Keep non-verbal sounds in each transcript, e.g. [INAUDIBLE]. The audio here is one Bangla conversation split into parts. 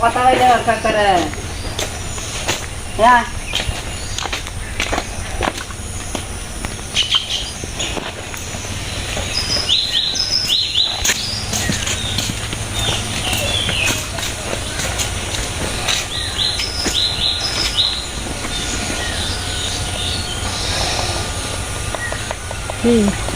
కొత్తగా కక్కడ Mm.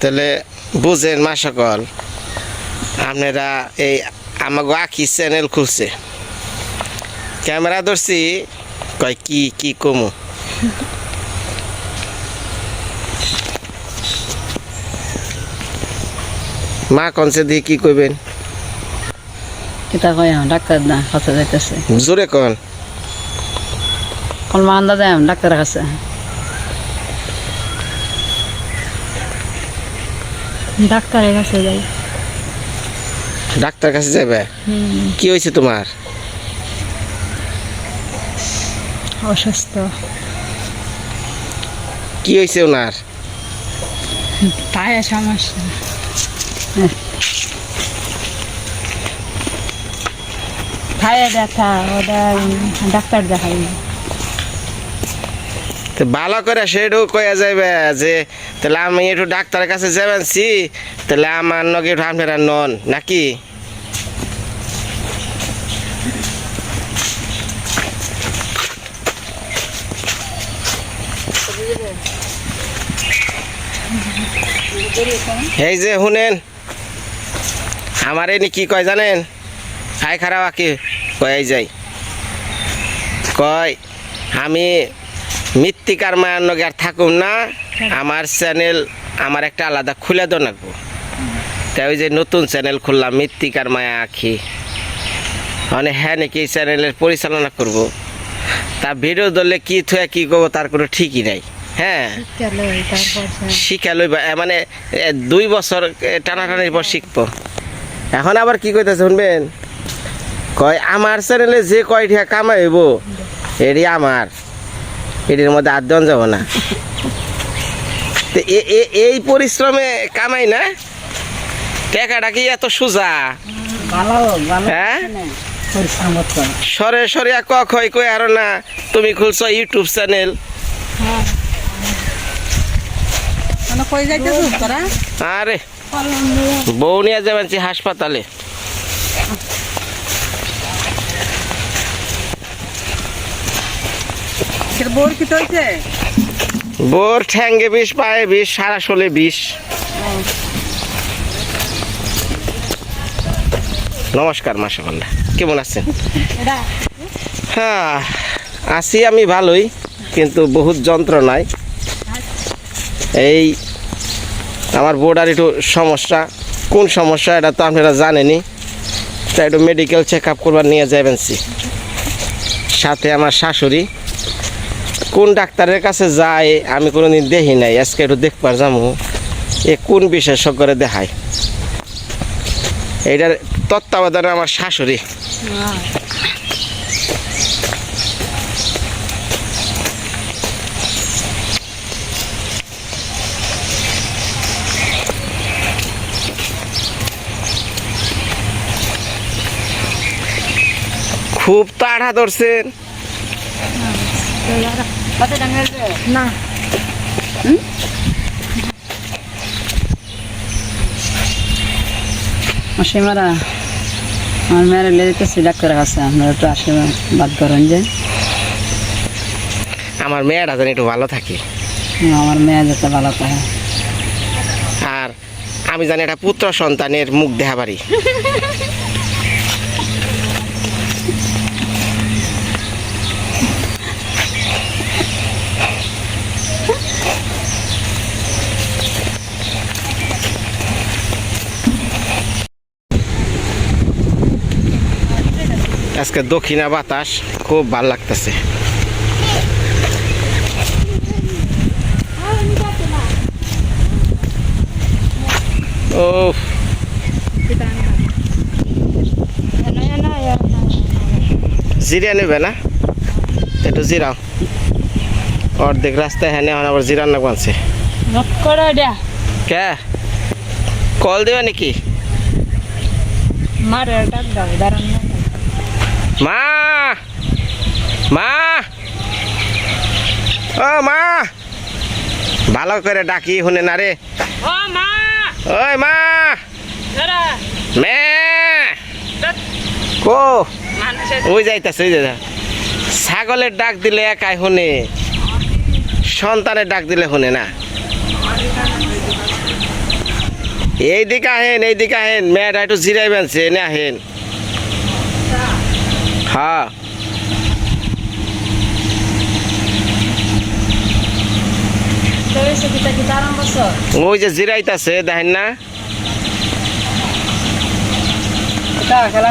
তাহলে বুঝেন মা সকল আপনারা এই আমাকে আখি চ্যানেল খুলছে। ক্যামেরা ধরছি, কয় কি কি কমু? মা কনসে দিয়ে কি কইবেন? কিতা কয় ডাক্তার না কাছে যাইতেছে জোরে কন কোন মান্দা যায় ডাক্তারের কাছে ডাক্তারের কাছে যাই ডাক্তার কাছে যাবে কি হয়েছে তোমার অসুস্থ কি হয়েছে ওনার পায়ে সমস্যা ভালো করে সেটাও কয়া যাইবে যে, তাহলে আমি একটু ডাক্তারের কাছে যাবেন সি তাহলে আমার নগে একটু নন, নাকি? এই যে শুনেন, আমার এনে কি কয় জানেন? খাই খারাপ আঁকি। কয়াই যাই কয় আমি মৃত্তিকার মায়ের নগে আর থাকুম না আমার চ্যানেল আমার একটা আলাদা খুলে দেওয়া লাগবো তাই ওই যে নতুন চ্যানেল খুললাম মৃত্তিকার মায়া আঁকি মানে হ্যাঁ নাকি এই চ্যানেলের পরিচালনা করব? তা ভিডিও দলে কি থুয়া কি করব তার কোনো ঠিকই নাই। হ্যাঁ শিখালই মানে দুই বছর টানাটানির পর শিখব। এখন আবার কি কইতেছে শুনবেন? কয় আমার চ্যানেলে যে কয়টা কামাইব এটি আমার। এটির মধ্যে দেওয়া যাব না। এই পরিশ্রমে কামাই না? টাকাটা কি এত সোজা? হ্যাঁ। সরে সরে ক খয় কই আর না। তুমি খুলছো ইউটিউব চ্যানেল। মানে আরে বউ নিয়ে যাবেন হাসপাতালে। বোর কি হইছে বোর ঠ্যাঙ্গে বিষ পায়ে বিষ সারা শোলে বিষ। নমস্কার মাসাল্লাহ কেমন আছেন? হ্যাঁ আছি আমি ভালোই কিন্তু বহুত যন্ত্রণায়। এই আমার বোর্ডার একটু সমস্যা। কোন সমস্যা এটা তো আপনারা জানেনই। তাই একটু মেডিকেল চেক আপ করবার নিয়ে যাবেন সি। সাথে আমার শাশুড়ি। কোন ডাক্তারের কাছে যায়, আমি কোনোদিন দেখি নাই। আজকে একটু দেখবার যাব এ কোন বিশেষজ্ঞরে দেখায়? এইটার তত্ত্বাবধানে আমার শাশুড়ি। খুব তাড়া ধরছেন। না। মাসিমারা আমার মেয়ের লেগে যেতেছি ডাক্তারের কাছে। আপনারা একটু আশীর্বাদ করেন যে। আমার মেয়েটা যেন একটু ভালো থাকে। আমার মেয়ে যাতে ভালো থাকে। আর আমি জানি একটা পুত্র সন্তানের মুখ দেখা পারি [LAUGHS] আজকে দক্ষিণা বাতাস খুব ভালো লাগতেছে। ও জিরিয়া নেবে না? একটু জিরাও। অর্ধেক রাস্তায় হ্যাঁ এখন আবার জিরান না বানছে কে? কল দেবে নাকি? মারে ডাক দাও দাঁড়ান মা! মা! ও মা! ভালো করে ডাকি শুনে না রে। ও মা! ওই মা! মে! কো? ওই যাইতাছে ওই যাইতা ছাগলের ডাক দিলে একাই শুনে। সন্তানের ডাক দিলে শুনে না। এই দিকে আহেন এই দিকে আহেন। মেয়েটা একটু জিরাই বানছে এনে আহেন। হ্যাঁ ওই যে জিরাইতাছে দেখেন না? খেলা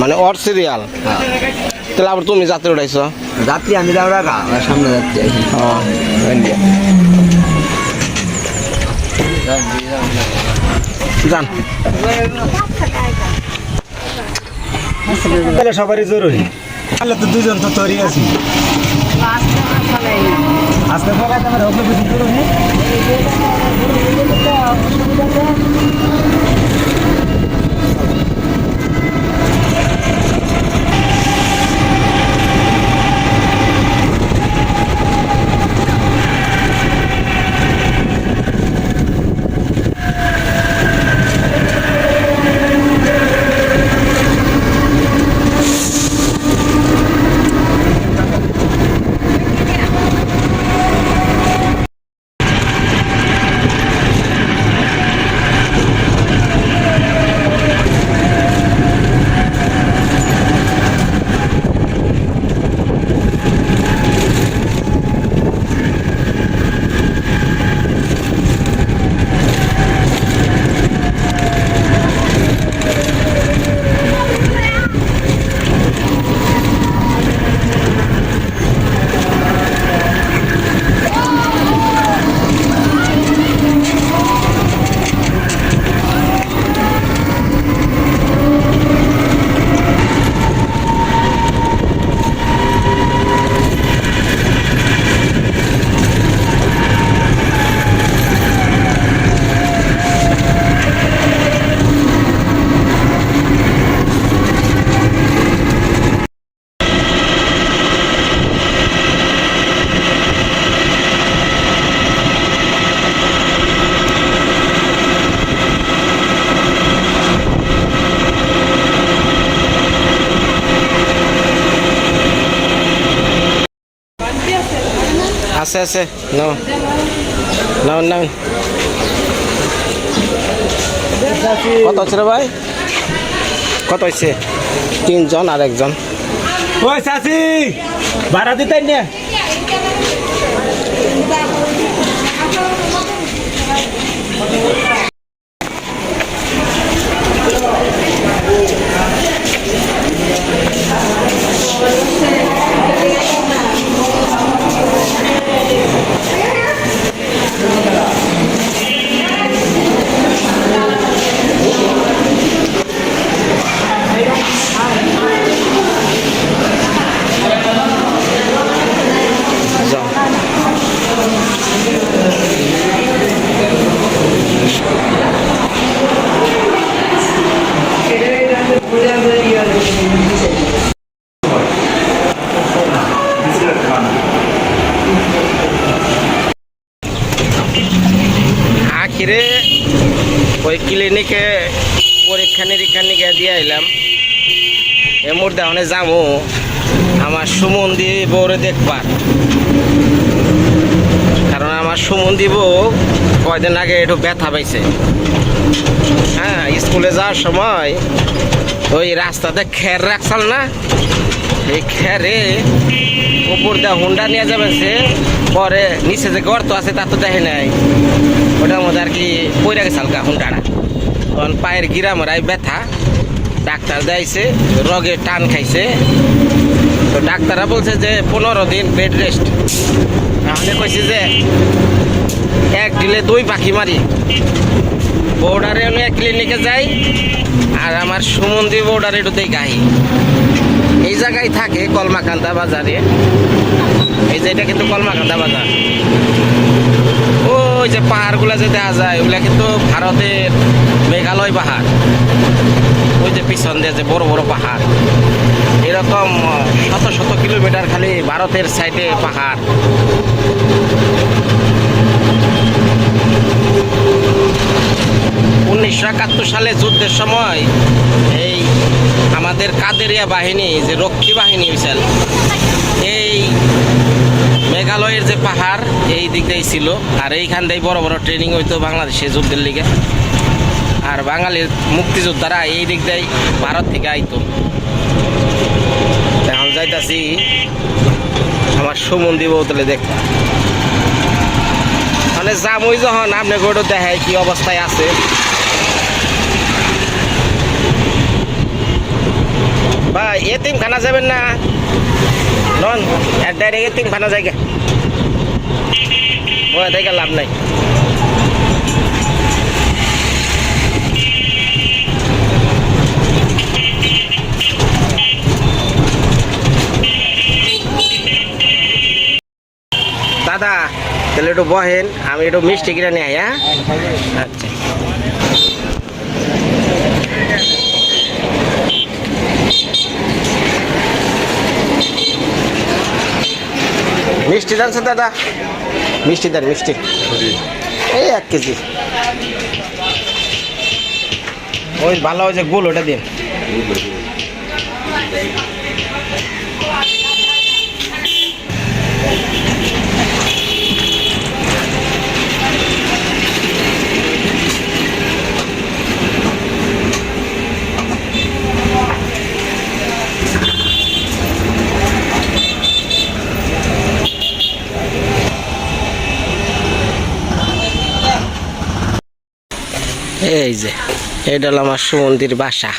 মানে অর সিরিয়াল তাহলে আবার তুমি যাত্রা উঠাইছ? যাত্রী আমি যাও রাখা সামনে যাত্রী যান। তাহলে সবারই জরুরি। তাহলে তো দুজন তো তৈরি আছি। আসতে পারে তোমার আছে আছে। নাও। নাও নাও। কত হচ্ছে রে ভাই? কত হচ্ছে তিনজন আর একজন। ওই চাচি, ভাড়া দিতেন না। যাও আখিরে ওই ক্লিনিকে পরীক্ষা নিরীক্ষা নিয়ে দিয়ে এলাম এ মুহূর্তে ওখানে যাব আমার সুমন্দি বউরে দেখবার। কারণ আমার সুমন্দি বউ কয়দিন আগে একটু ব্যথা পাইছে। হ্যাঁ স্কুলে যাওয়ার সময় ওই রাস্তাতে খের রাখছাল না? এই খেরে উপর দিয়ে হুন্ডা নিয়ে যাবে সে। পরে নিচে যে গর্ত আছে, তা তো দেখে নাই। ওটার মধ্যে আর কি পইরা গেছে হালকা হুন্ডাটা তখন পায়ের গিরা মারাই ব্যথা। ডাক্তার দেয়ছে রগে টান খাইছে। তো ডাক্তাররা বলছে যে, পনেরো দিন বেড রেস্ট। তাহলে কইছে যে, এক দিলে দুই পাখি মারি। বর্ডারে আমি এক ক্লিনিকে যাই, আর আমার সুমন্দি বর্ডারে একটু এই জায়গায় থাকে কলমাকান্দা বাজারে। এই যে এটা কিন্তু কলমাকান্দা বাজার। ওই যে পাহাড়গুলো যে দেখা যায়, ওগুলা কিন্তু ভারতের মেঘালয় পাহাড়। ওই যে পিছন দিয়ে যে বড় বড় পাহাড়। এরকম শত শত কিলোমিটার খালি ভারতের সাইডে পাহাড়। উনিশশো একাত্তর সালে যুদ্ধের সময় এই আমাদের কাদেরিয়া বাহিনী, যে রক্ষী বাহিনী বিশাল এই মেঘালয়ের যে পাহাড়, এই দিক দিয়েই ছিল। আর এইখান দিয়ে বড় বড় ট্রেনিং হইতো বাংলাদেশে যুদ্ধের লিগে। আর বাঙালির মুক্তিযোদ্ধারা এই দিক দিয়ে ভারত থেকে আইতো। এখন যাইতাছি আমার সুমন্দি বৌতলে দেখতে। মানে জামুই যখন আপনি গোটো দেখায় কি অবস্থায় আছে। বা এতিম খানা যাবেন না? নন ডাইরেক্ট এতিম খানা জায়গা। ওই দেখে লাভ নাই। তাহলে একটু বহেন, আমি একটু মিষ্টি কিনে নিয়ে হ্যাঁ? আচ্ছা। মিষ্টি জানছে দাদা। মিষ্টি দেন, মিষ্টি। এই এক কেজি। ওই ভালো যে গোল ওটা দিন। এই যে এটা হলো আমার সুমন্দির বাসা।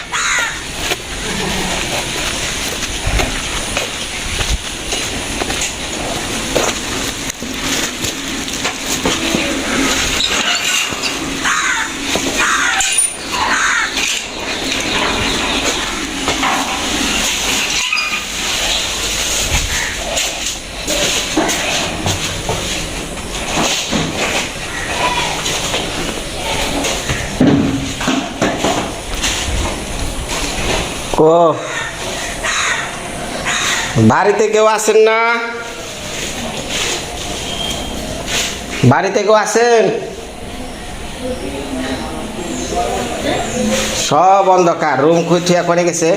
কো বাড়িতে কেউ আসেন না? বাড়িতে কেউ আসেন সব অন্ধকার, রুম খুঁটিয়া করে গেছে।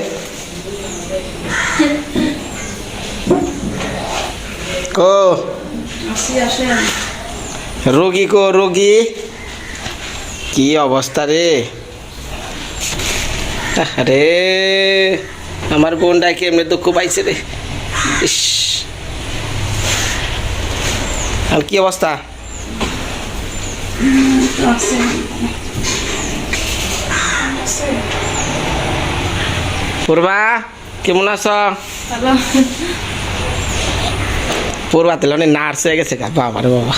কো? রোগী কো, রোগী? কি অবস্থা রে? আরে আমার বোনটা কেমনে দুঃখ পাইছে রে? ইস। আর কি অবস্থা? পূর্বা কেমন আছো? পূর্বা তেলে অনেক নার্স হয়ে গেছে গা বাবা রে বাবা।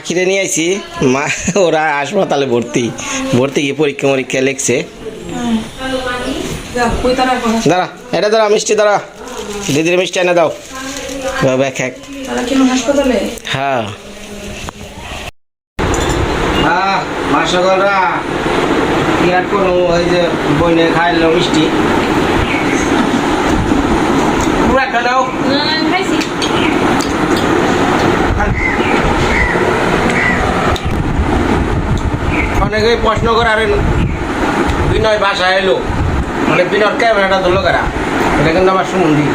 আখিরে নিয়ে আইছি। মা ওরা হাসপাতালে ভর্তি। ভর্তি গিয়ে পরীক্ষা মরীক্ষা লিখছে। দাঁড়া এটা দাঁড়া মিষ্টি দাঁড়া। দিদির মিষ্টি এনে দাও। বাবা এক এক। হ্যাঁ। হ্যাঁ মাসকলরা কি আর কোনো ওই যে বইনে খাইলো মিষ্টি। পুরো একটা অনেকেই প্রশ্ন করারেন বিনয় ভাষা এলো। মানে বিনয়, ক্যামেরাটা ধরলো কারা? এটা কিন্তু আমার সুমন্দি